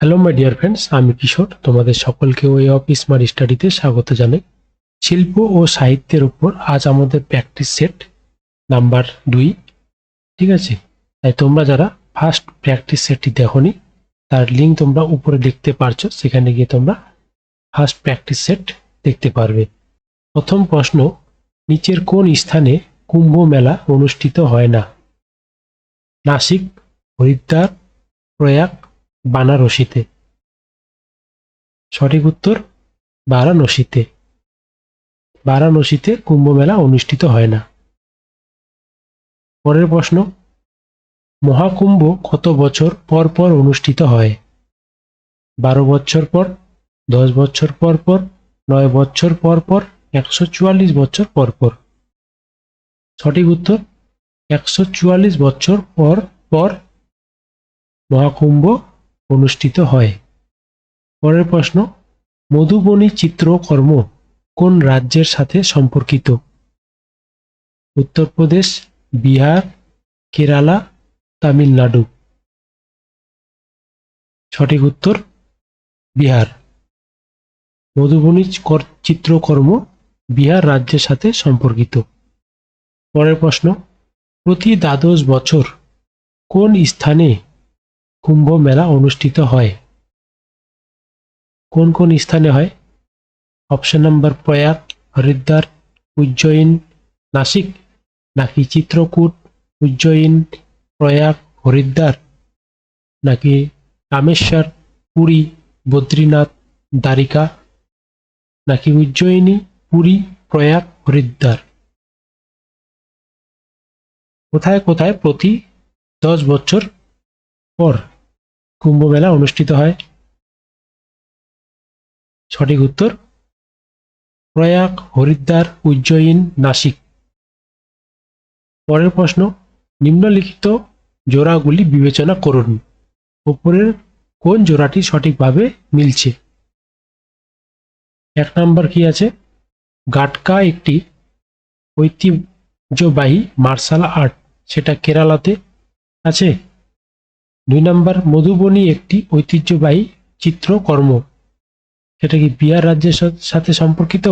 Hello my dear friends আমি কিশোর। তোমাদের সকলকে ওয়ে অফ স্মার্ট স্টাডিতে স্বাগত জানাই। শিল্প ও সাহিত্যের উপর আজ আমাদের প্র্যাকটিস সেট নাম্বার দুই। ঠিক আছে? তাই তোমরা যারা ফার্স্ট প্র্যাকটিস সেটটি দেখোনি, তার লিঙ্ক তোমরা উপরে দেখতে পারছ, সেখানে গিয়ে তোমরা ফার্স্ট প্র্যাকটিস সেট দেখতে পারবে। প্রথম প্রশ্ন, নিচের কোন স্থানে কুম্ভ মেলা অনুষ্ঠিত হয় না? নাসিক, হরিদ্বার, প্রয়াগ বানারসিতে। সঠিক উত্তর, বারাণসীতে। বারাণসীতে কুম্ভ মেলা অনুষ্ঠিত হয় না। পরের প্রশ্ন, মহাকুম্ভ কত বছর পর পর অনুষ্ঠিত হয়? বারো বছর পর, দশ বছর পর পর, নয় বছর পর পর, একশো চুয়াল্লিশ বছর পর পর। সঠিক উত্তর, একশো চুয়াল্লিশ বছর পর পর মহাকুম্ভ অনুষ্ঠিত হয়। পরের প্রশ্ন, মধুবনী চিত্রকর্ম কোন রাজ্যের সাথে সম্পর্কিত? উত্তরপ্রদেশ, বিহার, কেরালা, তামিলনাড়ু। সঠিক উত্তর, বিহার। মধুবনী কর- চিত্রকর্ম বিহার রাজ্যের সাথে সম্পর্কিত। পরের প্রশ্ন, প্রতি দ্বাদশ বছর কোন স্থানে কুম্ভ মেলা অনুষ্ঠিত হয়। কোন কোন স্থানে হয়? অপশন নাম্বার প্রয়াগ হরিদ্বার, উজ্জয়িন, নাসিক, নাকি চিত্রকূট, উজ্জয়িন, প্রয়াগ, হরিদ্বার? নাকি রামেশ্বর, পুরী, বদ্রীনাথ, দ্বারিকা? নাকি উজ্জয়িনী, পুরী, প্রয়াগ, হরিদ্বার? কোথায় কোথায় প্রতি দশ বছর পর? কুম্ভ মেলা অনুষ্ঠিত হয়। সঠিক উত্তর, প্রয়াগ হরিদ্বার উজ্জয়িন নাসিক। পরের প্রশ্ন, নিম্নলিখিত জোড়াগুলি বিবেচনা করুন। উপরের কোন জোড়াটি সঠিকভাবে মিলছে? এক নম্বর কি আছে? গাটকা একটি ঐতিহ্যবাহী মার্শাল আর্ট, সেটা কেরালাতে আছে? দুই নাম্বার, মধুবনী একটি ঐতিহ্যবাহী চিত্রকর্ম। সেটা কি বিহার রাজ্যের সাথে সম্পর্কিত?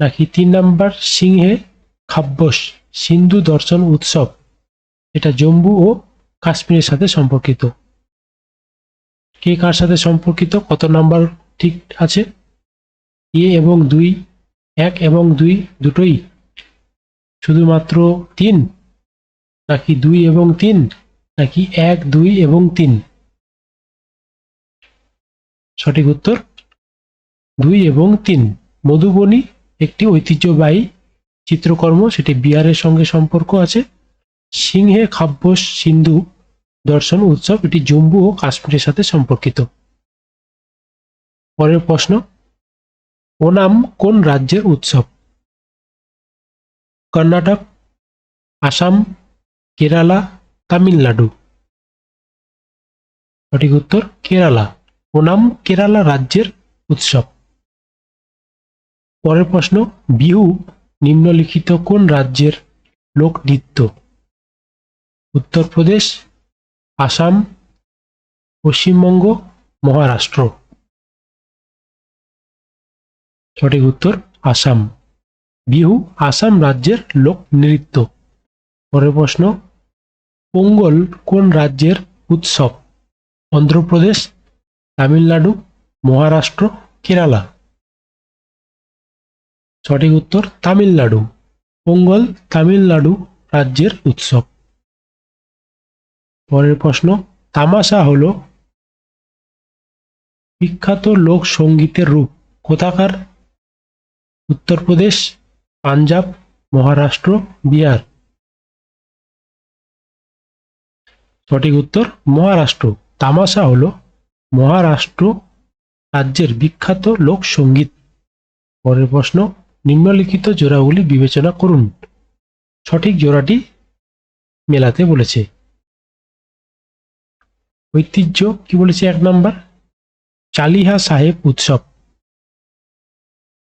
নাকি তিন নাম্বার, সিংহে খাব্বস সিন্ধু দর্শন উৎসব? এটা জম্মু ও কাশ্মীরের সাথে সম্পর্কিত। কে কার সাথে সম্পর্কিত? কত নাম্বার ঠিক আছে? এ এবং দুই, এক এবং দুই দুটোই শুধুমাত্র তিন? নাকি দুই এবং তিন? নাকি এক, দুই এবং তিন? সঠিক উত্তর, দুই এবং তিন। মধুবনী একটি ঐতিহ্যবাহী চিত্রকর্ম, সেটি বিহারের সঙ্গে সম্পর্ক আছে। সিংহে খাব্যস সিন্ধু দর্শন উৎসব, এটি জম্মু ও কাশ্মীরের সাথে সম্পর্কিত। পরের প্রশ্ন, ওনাম কোন রাজ্যের উৎসব? কর্ণাটক, আসাম, কেরালা তামিলনাড়ু। সঠিক উত্তর, কেরালা। ওনাম কেরালা রাজ্যের উৎসব। পরের প্রশ্ন, বিহু নিম্নলিখিত কোন রাজ্যের লোকনৃত্য? উত্তরপ্রদেশ, আসাম, পশ্চিমবঙ্গ, মহারাষ্ট্র। সঠিক উত্তর, আসাম। বিহু আসাম রাজ্যের লোকনৃত্য। পরের প্রশ্ন পোঙ্গল কোন রাজ্যের উৎসব? অন্ধ্রপ্রদেশ, তামিলনাড়ু, মহারাষ্ট্র, কেরালা। সঠিক উত্তর, তামিলনাড়ু। পোঙ্গল তামিলনাড়ু রাজ্যের উৎসব। পরের প্রশ্ন, তামাশা হল বিখ্যাত লোক সঙ্গীতের রূপ। কোথাকার? উত্তরপ্রদেশ, পাঞ্জাব, মহারাষ্ট্র, বিহার। সঠিক উত্তর মহারাষ্ট্র। তামাশা হল মহারাষ্ট্র রাজ্যের বিখ্যাত লোক সংগীত। পরের প্রশ্ন, নিম্নলিখিত জোড়াগুলি বিবেচনা করুন। সঠিক জোড়াটি মেলাতে বলেছে। ঐতিহ্য কি বলেছে এক নম্বর? চালিহা সাহেব উৎসব।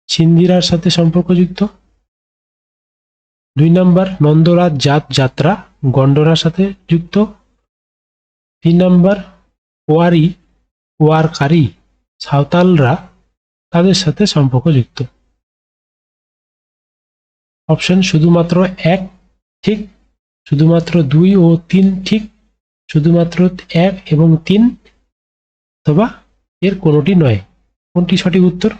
সিন্দিরার সাথে সম্পর্কযুক্ত। দুই নম্বর, নন্দরাজ জাত যাত্রা গন্ডরার সাথে যুক্ত। তিন নম্বর ওয়ারি, ওয়ারকারী, সাঁওতালরা তাদের সাথে সম্পর্কযুক্ত অপশন শুধুমাত্র এক ঠিক, শুধুমাত্র দুই ও তিন ঠিক, শুধুমাত্র এক এবং তিন, অথবা এর কোনোটি নয়। কোনটি সঠিক উত্তর?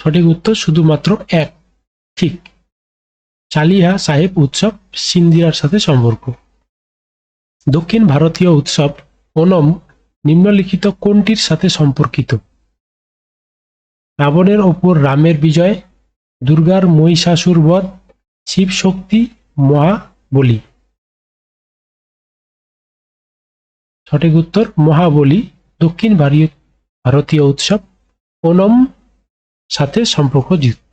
সঠিক উত্তর শুধুমাত্র এক ঠিক। চালিহা সাহেব উৎসব সিন্দিরার সাথে সম্পর্ক। দক্ষিণ ভারতীয় উৎসব ওনম নিম্নলিখিত কোনটির সাথে সম্পর্কিত? রাবণের ওপর রামের বিজয়, দুর্গার মহিষাসুর বধ, শিব শক্তি মহাবলী সঠিক উত্তর মহাবলী দক্ষিণ ভারী- ভারতীয় উৎসব ওনম সাথে সম্পর্কযুক্ত।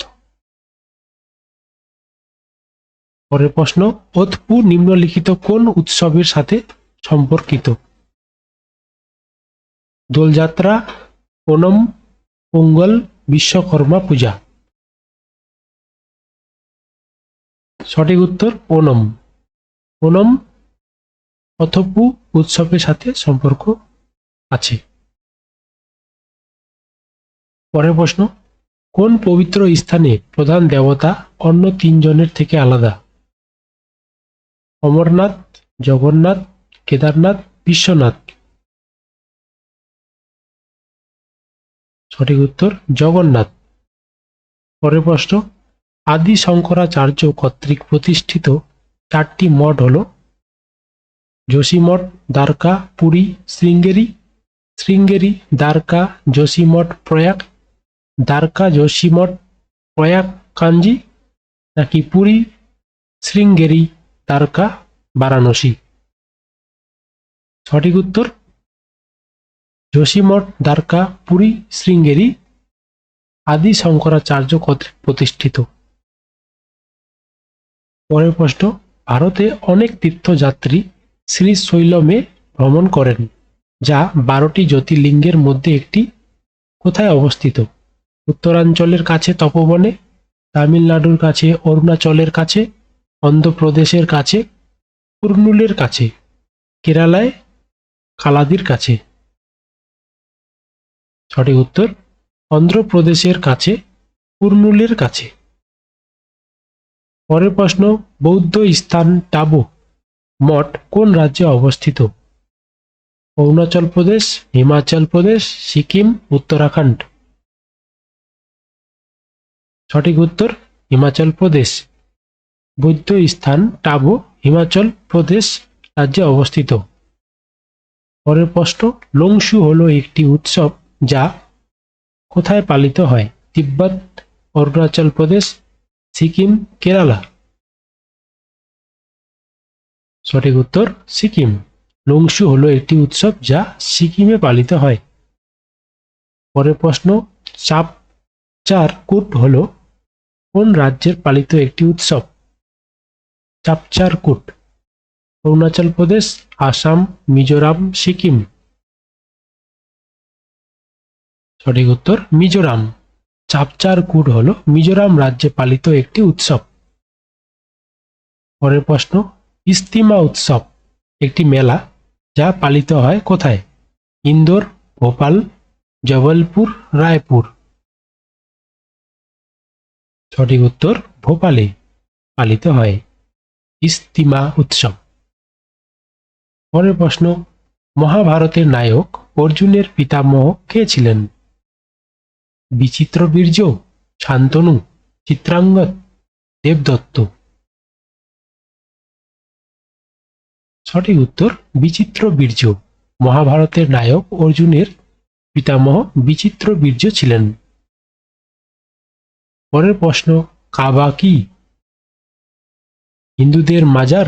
পরের প্রশ্ন ওতপু নিম্নলিখিত কোন উৎসবের সাথে সম্পর্কিত? দোলযাত্রা ওনম পোঙ্গল, বিশ্বকর্মা পূজা। সঠিক উত্তর ওনম ওনম অথপু উৎসবের সাথে সম্পর্ক আছে। পরের প্রশ্ন, কোন পবিত্র স্থানে প্রধান দেবতা অন্য তিনজনের থেকে আলাদা? অমরনাথ, জগন্নাথ, কেদারনাথ, বিশ্বনাথ। সঠিক উত্তর, জগন্নাথ। পরের প্রশ্ন, আদি শঙ্করাচার্য কর্তৃক প্রতিষ্ঠিত চারটি মঠ হল যোশীমঠ দ্বারকা, পুরী, শৃঙ্গেরি শৃঙ্গেরি, দ্বারকা যোশীমঠ প্রয়াগ, দ্বারকা যোশীমঠ প্রয়াগ, কাঞ্জি, নাকি পুরী, শৃঙ্গেরি। দ্বারকা বারাণসী। সঠিক উত্তর? যোশীমঠ, দ্বারকা, পুরী, শৃঙ্গেরি আদি শঙ্করাচার্য কর্তৃক প্রতিষ্ঠিত। পরের প্রশ্ন, ভারতে অনেক তীর্থযাত্রী শ্রীশৈলমে ভ্রমণ করেন, যা বারোটি জ্যোতির্লিঙ্গের মধ্যে একটি। কোথায় অবস্থিত? উত্তরাঞ্চলের কাছে তপবনে, তামিলনাড়ুর কাছে, অরুণাচলের কাছে অন্ধ্রপ্রদেশের কাছে, কুর্নুলের কাছে, কেরালায় কালাদির কাছে। সঠিক উত্তর, অন্ধ্রপ্রদেশের কাছে, কুর্নুলের কাছে। পরের প্রশ্ন, বৌদ্ধ স্থান টাবু, মঠ কোন রাজ্যে অবস্থিত? অরুণাচল প্রদেশ, হিমাচল প্রদেশ, সিকিম, উত্তরাখণ্ড। সঠিক উত্তর, হিমাচল প্রদেশ। বৌদ্ধ স্থান টাবু, হিমাচল প্রদেশ রাজ্যে অবস্থিত। পরের প্রশ্ন লংশু হলো একটি উৎসব যা কোথায় পালিত হয়? তিব্বত, অরুণাচল প্রদেশ, সিকিম, কেরালা। সঠিক উত্তর, সিকিম। লংশু হলো একটি উৎসব যা সিকিমে পালিত হয়। পরের প্রশ্ন চাপ চার কুট হলো কোন রাজ্যের পালিত একটি উৎসব? চাপচার কুট অরুণাচল প্রদেশ, আসাম, মিজোরাম, সিকিম। সঠিক উত্তর, মিজোরাম। চাপচার কুট হল মিজোরাম রাজ্যে পালিত একটি উৎসব। পরের প্রশ্ন, ইস্তিমা উৎসব একটি মেলা যা পালিত হয় কোথায়? ইন্দোর, ভোপাল, জবলপুর, রায়পুর। সঠিক উত্তর, ভোপালে পালিত হয়। ইস্তিমা উৎসব। পরের প্রশ্ন, মহাভারতের নায়ক অর্জুনের পিতামহ কে ছিলেন? বিচিত্র বীর্য, শান্তনু, চিত্রাঙ্গদ, দেবদত্ত। সঠিক উত্তর, বিচিত্র বীর্য। মহাভারতের নায়ক অর্জুনের পিতামহ বিচিত্র বীর্য ছিলেন। পরের প্রশ্ন, কাবা কি? হিন্দুদের মাজার,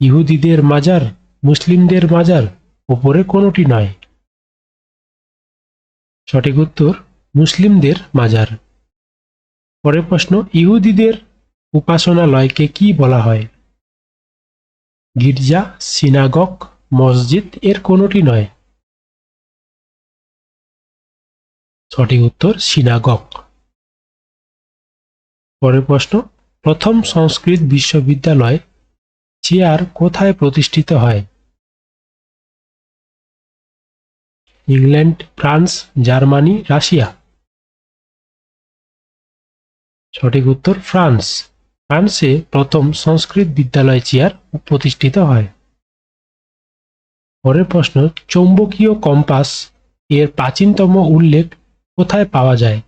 ইহুদিদের মাজার, মুসলিমদের মাজার উপরে কোনোটি নয়। সঠিক উত্তর, মুসলিমদের মাজার। পরের প্রশ্ন, ইহুদিদের উপাসনালয়কে কি বলা হয়? গির্জা সিনাগক মসজিদ এর কোনোটি নয়। সঠিক উত্তর সিনাগক পরের প্রশ্ন প্রথম সংস্কৃত বিশ্ববিদ্যালয় চেয়ার কোথায় প্রতিষ্ঠিত হয়? England, France, Germany, Russia. সঠিক উত্তর, ফ্রান্স। ফ্রান্সে প্রথম সংস্কৃত বিদ্যালয় চেয়ার প্রতিষ্ঠিত হয়। পরের প্রশ্ন, চৌম্বকীয় কম্পাস এর প্রাচীনতম উল্লেখ কোথায় পাওয়া যায়?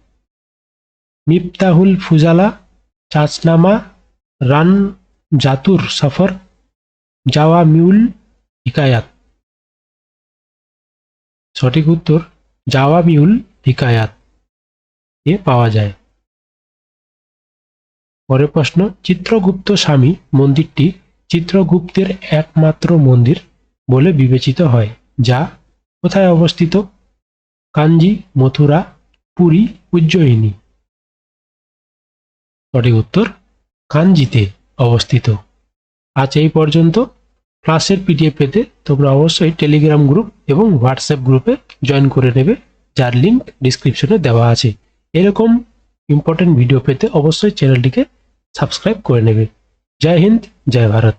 মিফতাহুল ফুজালা চাচনামা, রান জাতুর সফর জাওয়া মিউল হিকায়াত। সঠিক উত্তর জাওয়া মিউল হিকায়াত। এ পাওয়া যায়। পরের প্রশ্ন, চিত্রগুপ্ত স্বামী মন্দিরটি চিত্রগুপ্তের একমাত্র মন্দির বলে বিবেচিত হয়, যা কোথায় অবস্থিত? কাঞ্জি, মথুরা, পুরী, উজ্জয়িনী। সঠিক উত্তর কাঞ্জিতে অবস্থিত। আজ এই পর্যন্ত। ক্লাসের পিডিএফ পেতে তোমরা অবশ্যই টেলিগ্রাম গ্রুপ এবং হোয়াটসঅ্যাপ গ্রুপে জয়েন করে নেবে, যার লিঙ্ক ডিসক্রিপশনে দেওয়া আছে। এরকম ইম্পর্টেন্ট ভিডিও পেতে অবশ্যই চ্যানেলটিকে সাবস্ক্রাইব করে নেবে। জয় হিন্দ, জয় ভারত।